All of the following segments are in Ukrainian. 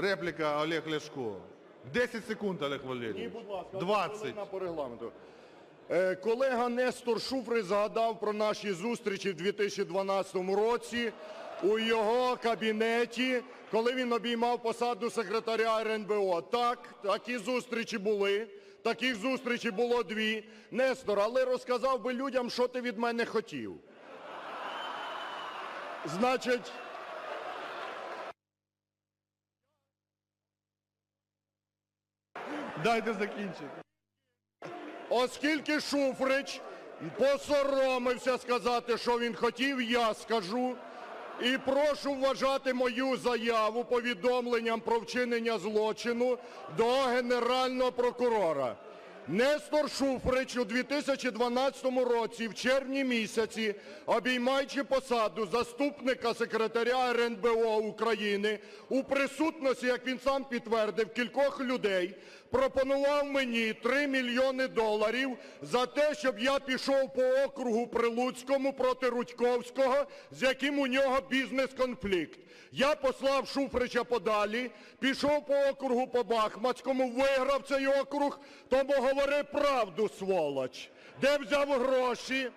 Репліка Олег Ляшко. 10 секунд, Олег Валерійович. Ні, будь ласка, 20. по регламенту. Е, Колега Нестор Шуфрич згадав про наші зустрічі в 2012 році у його кабінеті, коли він обіймав посаду секретаря РНБО. Так, такі зустрічі були. Таких зустрічей було дві. Нестор, але розказав би людям, що ти від мене хотів. Значить, Дайте закінчити. Оскільки Шуфрич посоромився сказати, що він хотів, я скажу. І прошу вважати мою заяву повідомленням про вчинення злочину до Генерального прокурора. Нестор Шуфрич у 2012 році, в червні місяці, обіймаючи посаду заступника секретаря РНБО України, у присутності, як він сам підтвердив, кількох людей, пропонував мені 3 мільйони доларів за те, щоб я пішов по округу Прилуцькому проти Рудьковського, з яким у нього бізнес-конфлікт. Я послав Шуфрича подалі, пішов по округу по Бахмацькому, виграв цей округ, тому говори правду, сволоч. Де взяв гроші?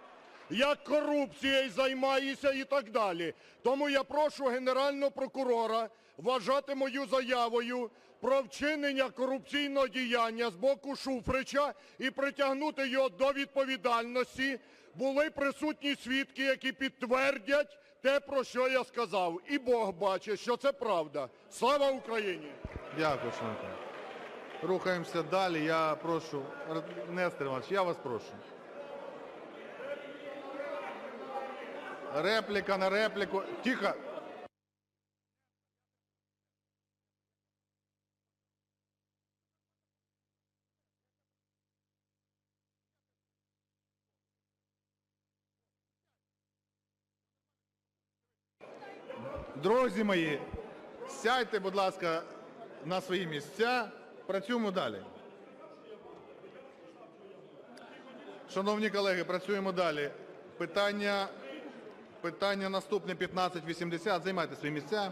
як корупцією займаєшся і так далі. Тому я прошу Генерального прокурора вважати мою заявою про вчинення корупційного діяння з боку Шуфрича і притягнути його до відповідальності. Були присутні свідки, які підтвердять те, про що я сказав. І Бог бачить, що це правда. Слава Україні! Дякую, шановні. Рухаємося далі. Я прошу, Нестор Іванович, я вас прошу. Репліка на репліку. Тихо. Друзі мої, сядьте, будь ласка, на свої місця. Працюємо далі. Шановні колеги, працюємо далі. Питання, наступне 1580. Займайте свої місця.